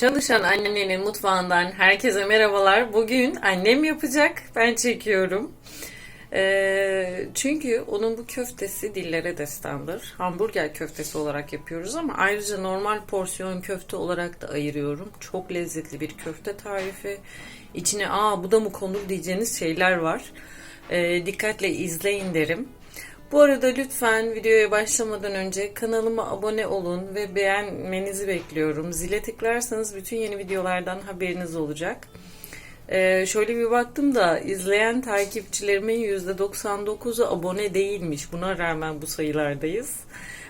Çalışan annenin mutfağından herkese merhabalar. Bugün annem yapacak, ben çekiyorum. Ee, çünkü onun bu köftesi dillere destandır. Hamburger köftesi olarak yapıyoruz ama ayrıca normal porsiyon köfte olarak da ayırıyorum. Çok lezzetli bir köfte tarifi. İçine aa bu da mı konur diyeceğiniz şeyler var. Ee, dikkatle izleyin derim. Bu arada lütfen videoya başlamadan önce kanalıma abone olun ve beğenmenizi bekliyorum. Zile tıklarsanız bütün yeni videolardan haberiniz olacak. Ee, şöyle bir baktım da izleyen takipçilerimin %99'u abone değilmiş. Buna rağmen bu sayılardayız.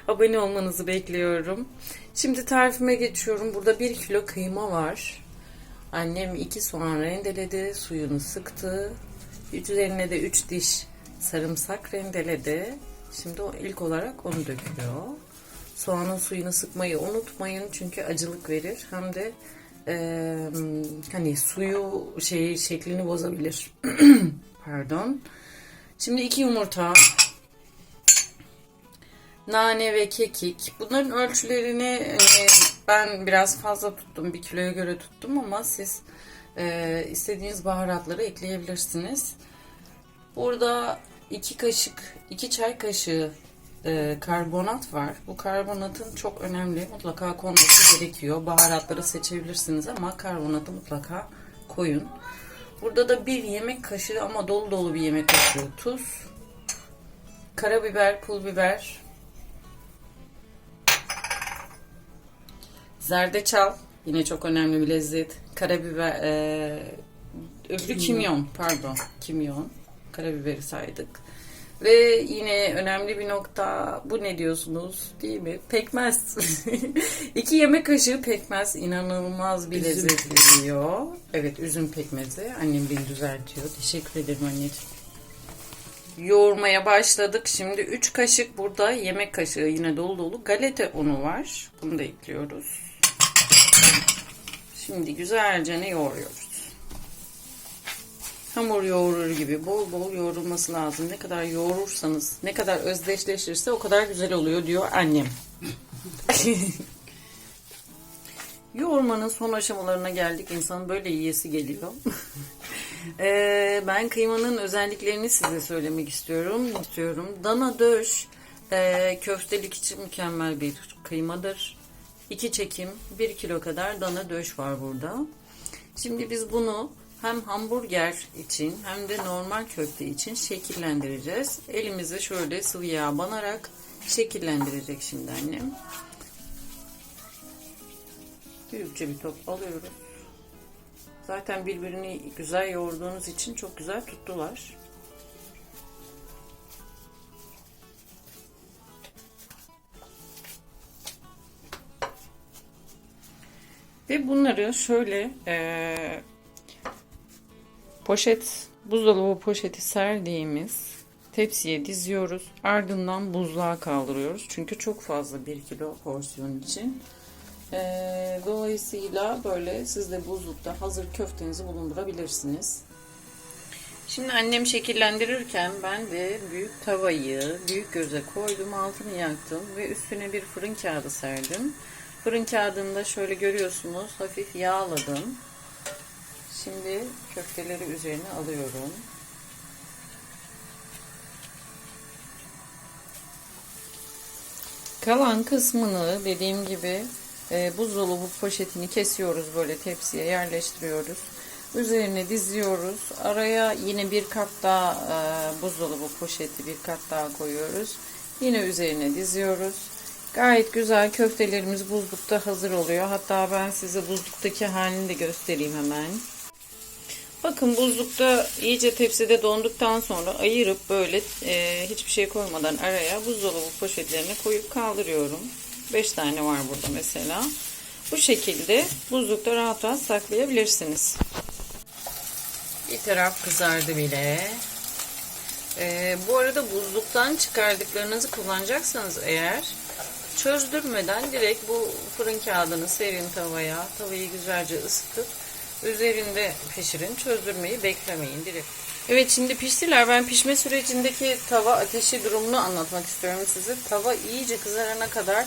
Abone olmanızı bekliyorum. Şimdi tarifime geçiyorum. Burada 1 kilo kıyma var. Annem 2 soğan rendeledi, suyunu sıktı. Üzerine de 3 diş sarımsak rendeledi. Şimdi o ilk olarak onu döküyor. Soğanın suyunu sıkmayı unutmayın çünkü acılık verir. Hem de e, hani suyu şey şeklini bozabilir. Pardon. Şimdi iki yumurta, nane ve kekik. Bunların ölçülerini e, ben biraz fazla tuttum. Bir kiloya göre tuttum ama siz e, istediğiniz baharatları ekleyebilirsiniz. Burada iki kaşık, iki çay kaşığı e, karbonat var. Bu karbonatın çok önemli. Mutlaka konması gerekiyor. Baharatları seçebilirsiniz ama karbonatı mutlaka koyun. Burada da bir yemek kaşığı ama dolu dolu bir yemek kaşığı tuz. Karabiber, pul biber. Zerdeçal. Yine çok önemli bir lezzet. Karabiber, e, öbürü kimyon. Pardon, kimyon. Karabiberi saydık. Ve yine önemli bir nokta bu ne diyorsunuz değil mi? Pekmez. İki yemek kaşığı pekmez inanılmaz bir lezzet veriyor. Evet üzüm pekmezi. Annem beni düzeltiyor. Teşekkür ederim anneciğim. Yoğurmaya başladık. Şimdi 3 kaşık burada yemek kaşığı yine dolu dolu galeta unu var. Bunu da ekliyoruz. Şimdi güzelce ne yoğuruyoruz hamur yoğurur gibi bol bol yoğrulması lazım. Ne kadar yoğurursanız, ne kadar özdeşleşirse o kadar güzel oluyor diyor annem. Yoğurmanın son aşamalarına geldik. İnsanın böyle yiyesi geliyor. Ee, ben kıymanın özelliklerini size söylemek istiyorum. istiyorum. Dana döş e, köftelik için mükemmel bir kıymadır. İki çekim, bir kilo kadar dana döş var burada. Şimdi biz bunu hem hamburger için hem de normal köfte için şekillendireceğiz. Elimizi şöyle sıvı yağ banarak şekillendirecek şimdi annem. Büyükçe bir top alıyoruz. Zaten birbirini güzel yoğurduğunuz için çok güzel tuttular. Ve bunları şöyle e, poşet, buzdolabı poşeti serdiğimiz tepsiye diziyoruz. Ardından buzluğa kaldırıyoruz. Çünkü çok fazla 1 kilo porsiyon için. Ee, dolayısıyla böyle siz de buzlukta hazır köftenizi bulundurabilirsiniz. Şimdi annem şekillendirirken ben de büyük tavayı büyük göze koydum, altını yaktım ve üstüne bir fırın kağıdı serdim. Fırın kağıdında şöyle görüyorsunuz hafif yağladım. Şimdi köfteleri üzerine alıyorum. Kalan kısmını dediğim gibi e, buzdolabı poşetini kesiyoruz böyle tepsiye yerleştiriyoruz. Üzerine diziyoruz. Araya yine bir kat daha e, buzdolabı poşeti bir kat daha koyuyoruz. Yine üzerine diziyoruz. Gayet güzel köftelerimiz buzlukta hazır oluyor. Hatta ben size buzluktaki halini de göstereyim hemen. Bakın buzlukta iyice tepside donduktan sonra ayırıp böyle e, hiçbir şey koymadan araya buzdolabı poşetlerine koyup kaldırıyorum. 5 tane var burada mesela. Bu şekilde buzlukta rahat rahat saklayabilirsiniz. Bir taraf kızardı bile. E, bu arada buzluktan çıkardıklarınızı kullanacaksanız eğer çözdürmeden direkt bu fırın kağıdını serin tavaya, tavayı güzelce ısıtıp Üzerinde pişirin. Çözdürmeyi beklemeyin direkt. Evet şimdi piştiler. Ben pişme sürecindeki tava ateşi durumunu anlatmak istiyorum size. Tava iyice kızarana kadar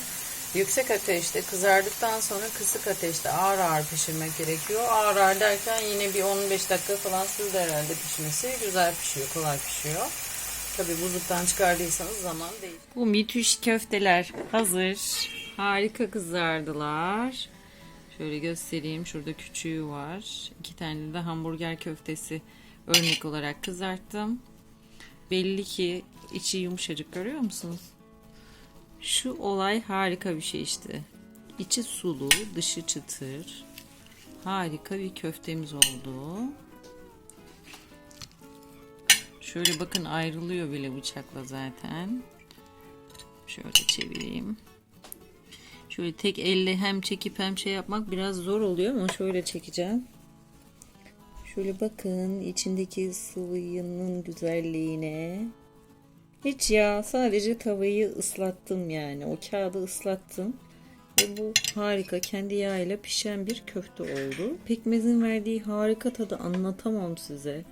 Yüksek ateşte kızardıktan sonra kısık ateşte ağır ağır pişirmek gerekiyor. Ağır ağır derken yine bir 15 dakika falan sürdü herhalde pişmesi. Güzel pişiyor, kolay pişiyor. Tabii buzluktan çıkardıysanız zaman değil. Bu mitüş köfteler hazır. Harika kızardılar. Şöyle göstereyim. Şurada küçüğü var. İki tane de hamburger köftesi örnek olarak kızarttım. Belli ki içi yumuşacık görüyor musunuz? Şu olay harika bir şey işte. İçi sulu, dışı çıtır. Harika bir köftemiz oldu. Şöyle bakın ayrılıyor bile bıçakla zaten. Şöyle çevireyim. Şöyle tek elle hem çekip hem şey yapmak biraz zor oluyor ama şöyle çekeceğim. Şöyle bakın içindeki sıvının güzelliğine. Hiç ya sadece tavayı ıslattım yani. O kağıdı ıslattım. Ve bu harika kendi yağıyla pişen bir köfte oldu. Pekmezin verdiği harika tadı anlatamam size.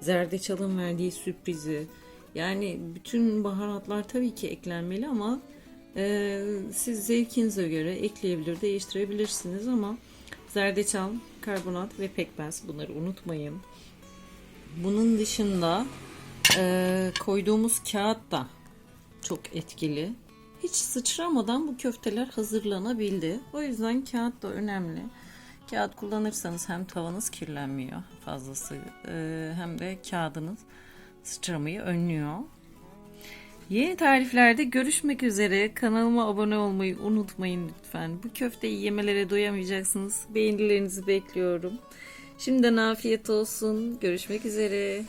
Zerdeçalın verdiği sürprizi. Yani bütün baharatlar tabii ki eklenmeli ama e, siz zevkinize göre ekleyebilir, değiştirebilirsiniz ama zerdeçal, karbonat ve pekmez bunları unutmayın. Bunun dışında e, koyduğumuz kağıt da çok etkili. Hiç sıçramadan bu köfteler hazırlanabildi. O yüzden kağıt da önemli. Kağıt kullanırsanız hem tavanız kirlenmiyor fazlası e, hem de kağıdınız sıçramayı önlüyor. Yeni tariflerde görüşmek üzere. Kanalıma abone olmayı unutmayın lütfen. Bu köfteyi yemelere doyamayacaksınız. Beğenilerinizi bekliyorum. Şimdiden afiyet olsun. Görüşmek üzere.